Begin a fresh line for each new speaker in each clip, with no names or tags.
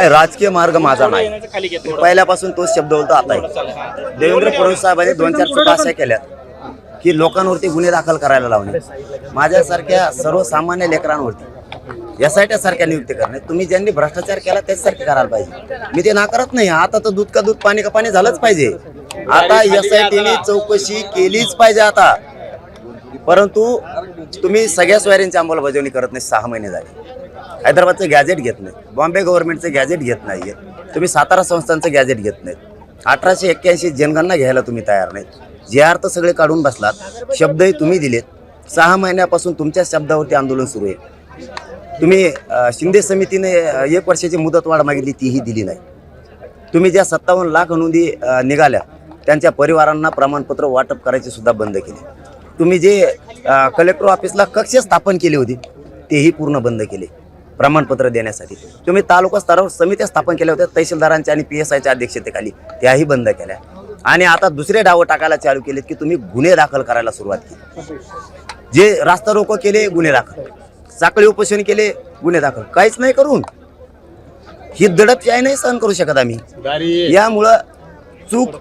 राजकीय मार्ग माझा नाही. पहिल्यापासून तोच शब्द बोलतो आता आहे. देवेंद्र फडणवीस साहेबांनी दोन चार चुका अशा केल्यात की लोकांवरती गुन्हे दाखल करायला लावणे. माझ्यासारख्या सर्वसामान्य लेकरांवरती एस आय टी सारख्या नियुक्ती करणे. तुम्ही ज्यांनी भ्रष्टाचार केला त्याचसारखे करायला पाहिजे. मी ते नाकारत नाही. आता तर दूध का दूध पाणी का पाणी झालंच पाहिजे. आता एस आय टीने चौकशी केलीच पाहिजे आता. परंतु तुम्ही सगळ्या सोयऱ्यांची अंमलबजावणी करत नाही सहा महिने झाले. हैदराबादचं गॅजेट घेत नाही बॉम्बे गव्हर्नमेंटचं गॅजेट घेत नाही आहेत तुम्ही सातारा संस्थांचं गॅजेट घेत नाहीत. अठराशे एक्क्याऐंशी जनगणना घ्यायला तुम्ही तयार नाहीत. जे अर्थ सगळे काढून बसलात शब्दही तुम्ही दिलेत. सहा महिन्यापासून तुमच्या शब्दावरती आंदोलन सुरू आहे. तुम्ही शिंदे समितीने एक वर्षाची मुदतवाढ मागितली तीही दिली नाही. तुम्ही ज्या सत्तावन्न लाख नोंदी निघाल्या त्यांच्या परिवारांना प्रमाणपत्र वाटप करायचे सुद्धा बंद केले. तुम्ही जे कलेक्टर ऑफिसला कक्ष स्थापन केली होती तेही पूर्ण बंद केले. प्रमाणपत्र देण्यासाठी. तुम्ही तालुका स्तरावर समित्या स्थापन केल्या होत्या तहसीलदारांच्या आणि पी एस आयच्या अध्यक्षतेखाली. त्याही बंद केल्या. आणि आता दुसरे डावं टाकायला चालू केलेत की तुम्ही गुन्हे दाखल करायला सुरुवात केली. जे रास्ता रोको केले गुन्हे दाखल. साखळी उपोषण केले गुन्हे दाखल. काहीच नाही करून. ही दडपशाही नाही सहन करू शकत आम्ही. यामुळं चूक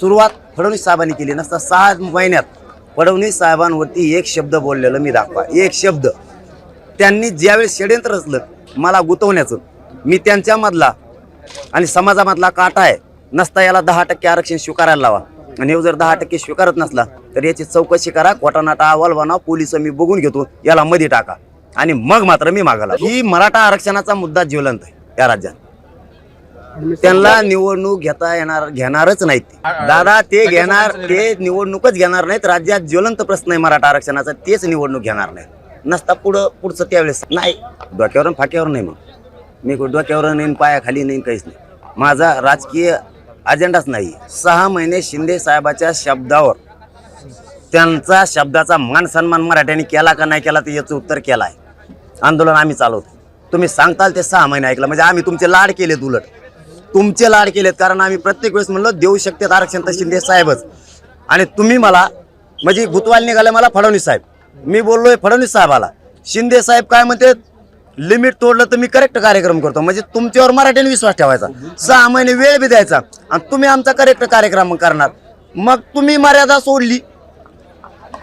सुरुवात फडणवीस साहेबांनी केली नसता सहा महिन्यात फडणवीस साहेबांवरती एक शब्द बोललेलं मी दाखवा. एक शब्द. त्यांनी ज्यावेळेस षडयंत्र रचलं मला गुतवण्याचं मी त्यांच्यामधला आणि समाजामधला काटा आहे नसता याला दहा टक्के आरक्षण स्वीकारायला लावा. आणि हे जर दहा टक्के स्वीकारत नसला तर याची चौकशी करा खोटानाटा अहवाल बनवा पोलीस मी बघून घेतो याला मध्ये टाका. आणि मग मात्र मी मागाला ही मराठा आरक्षणाचा मुद्दा ज्वलंत आहे या राज्यात. त्यांना निवडणूक घेता येणार घेणारच नाहीत. दादा ते घेणार ते निवडणूकच घेणार नाहीत. राज्यात ज्वलंत प्रश्न आहे मराठा आरक्षणाचा तेच निवडणूक घेणार नाहीत. नसता पुढं पुढचं त्यावेळेस. नाही डोक्यावर आणि फाक्यावर नाही मग. मी कुठं डोक्यावर नाही पायाखाली नाही काहीच नाही. माझा राजकीय अजेंडाच नाही. सहा महिने शिंदे साहेबाच्या शब्दावर. त्यांचा शब्दाचा मान सन्मान मराठ्यांनी केला का नाही केला ते याचं उत्तर केलं आहे आंदोलन आम्ही चालवतो. तुम्ही सांगताल ते सहा महिने ऐकलं म्हणजे आम्ही तुमचे लाड केलेत उलट. तुमचे लाड केलेत कारण आम्ही प्रत्येक वेळेस म्हणलो देऊ शकते आरक्षण तर शिंदे साहेबच. आणि तुम्ही मला म्हणजे भूतवाल निघाले मला फडणवीस साहेब. मी बोललोय फडणवीस साहेबाला. शिंदे साहेब काय म्हणते लिमिट तोडलं तर मी करेक्ट कार्यक्रम करतो. म्हणजे तुमच्यावर मराठीने विश्वास ठेवायचा. सहा महिने वेळ बी द्यायचा आणि तुम्ही आमचा करेक्ट कार्यक्रम करणार. मग तुम्ही मर्यादा सोडली.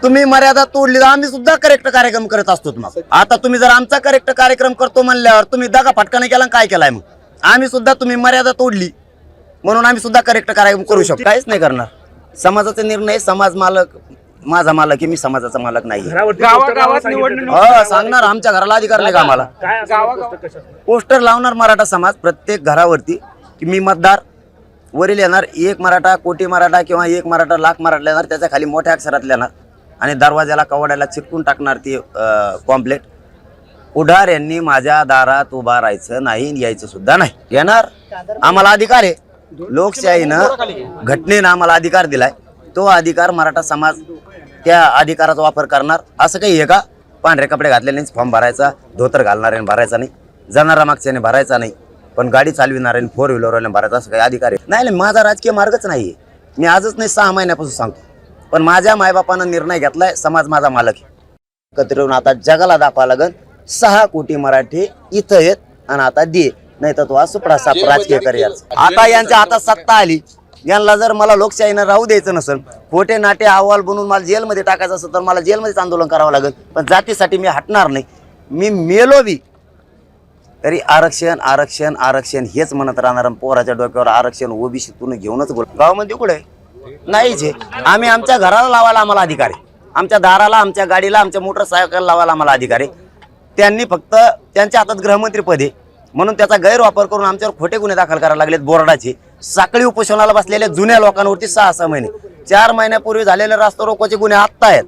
तुम्ही मर्यादा तोडली तर आम्ही सुद्धा करेक्ट कार्यक्रम करत असतो मग. आता तुम्ही जर आमचा करेक्ट कार्यक्रम करतो म्हणल्यावर तुम्ही दगा फटका नाही केला आणि काय केलाय मग? आम्ही सुद्धा तुम्ही मर्यादा तोडली. म्हणून आम्ही सुद्धा करेक्ट कार्यक्रम करू शकतो. काहीच नाही करणार. समाजाचे निर्णय समाज मालक माझा मालक आहे मी समाजाचा मालक नाही
गावागावात निवडणूक
हो सांगणार आमच्या घराला अधिकार नाही का आम्हाला?
गावागावात.
पोस्टर लावणार मराठा समाज प्रत्येक घरावरती की मी मतदार वरील येणार एक मराठा कोटी मराठा किंवा एक मराठा लाख मराठा येणार त्याच्याखाली मोठ्या अक्षरात येणार आणि दरवाजाला कवाड्याला चिटकून टाकणार ती कॉम्प्लेट उडार यांनी माझ्या दारात उभा राहायचं नाही यायचं सुद्धा नाही. येणार. आम्हाला अधिकार आहे. लोकशाहीनं घटनेनं आम्हाला अधिकार दिलाय. तो अधिकार मराठा समाज त्या अधिकाराचा वापर करणार. असं काही आहे का? पांढरे कपडे घातल्यानेच फॉर्म भरायचा धोतर घालणाऱ्याने भरायचा नाही जाणारा मागच्याने भरायचा नाही पण गाडी चालविणाऱ्याने फोर व्हीलरवाल्याने भरायचा असं काही अधिकार आहे? नाही नाही माझा राजकीय मार्गच नाही आहे. मी आजच नाही सहा महिन्यापासून सांगतो. पण माझ्या मायबापानं निर्णय घेतलाय समाज माझा मालक आहे. एकत्र येऊन आता जगाला दाखवा लागन सहा कोटी मराठी इथं येत आणि आता दे नाही तर तो आज सुपडा साप राजकीय करिअर आता यांच्या हातात सत्ता आली. यांना जर मला लोकशाहीनं राहू द्यायचं नसेल खोटे नाटे अहवाल बनवून मला जेलमध्ये टाकायचं असेल तर मला जेलमध्येच आंदोलन करावं लागेल. पण जातीसाठी मी हटणार नाही. मी मेलो बी. तरी आरक्षण आरक्षण आरक्षण हेच म्हणत राहणार पोराच्या डोक्यावर आरक्षण ओबीसीतून घेऊनच बोल. गावामध्ये कुठे? नाहीच आहे. आम्ही आमच्या घराला लावायला आम्हाला अधिकार आहे. आमच्या दाराला आमच्या गाडीला आमच्या मोटरसायकल लावायला आम्हाला अधिकार आहे. त्यांनी फक्त त्यांच्या हातात गृहमंत्रीपद आहे. म्हणून त्याचा गैरवापर करून आमच्यावर खोटे गुन्हे दाखल करायला लागलेत बोर्डाचे. साखळी उपोषणाला बसलेल्या जुन्या लोकांवरती सहा सहा महिने. चार महिन्यापूर्वी झालेले रास्ता रोकोचे गुन्हे आत्ता आहेत.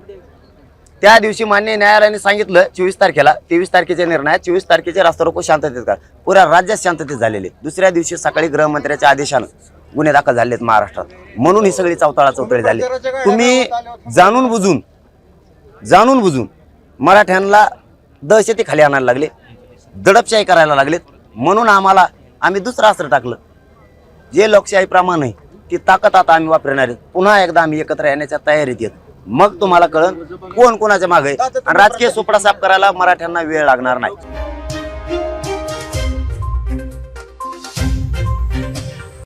त्या दिवशी मान्य न्यायालयाने सांगितलं चोवीस तारखेला तेवीस तारखेच्या निर्णयात चोवीस तारखेचे रास्ता रोको शांततेत का पुऱ्या राज्यात शांततेत झालेले दुसऱ्या दिवशी सकाळी गृहमंत्र्याच्या आदेशानं गुन्हे दाखल झालेत महाराष्ट्रात. म्हणून ही सगळी चौताळा चौतळी झाली. तुम्ही जाणून बुजून जाणून बुजून मराठ्यांना दहशती खाली आणायला लागले दडपशाही करायला लागलेत. म्हणून आम्हाला आम्ही दुसरं अस्त्र टाकलं. जे लोकशाही प्रमाण आहे ती ताकद आता आम्ही वापरणार आहे पुन्हा एकदा आम्ही एकत्र येण्याच्या तयारीत येत मग तुम्हाला कळन कोण कोणाच्या मागे आणि राजकीय सुपडा साफ करायला मराठ्यांना वेळ लागणार नाही.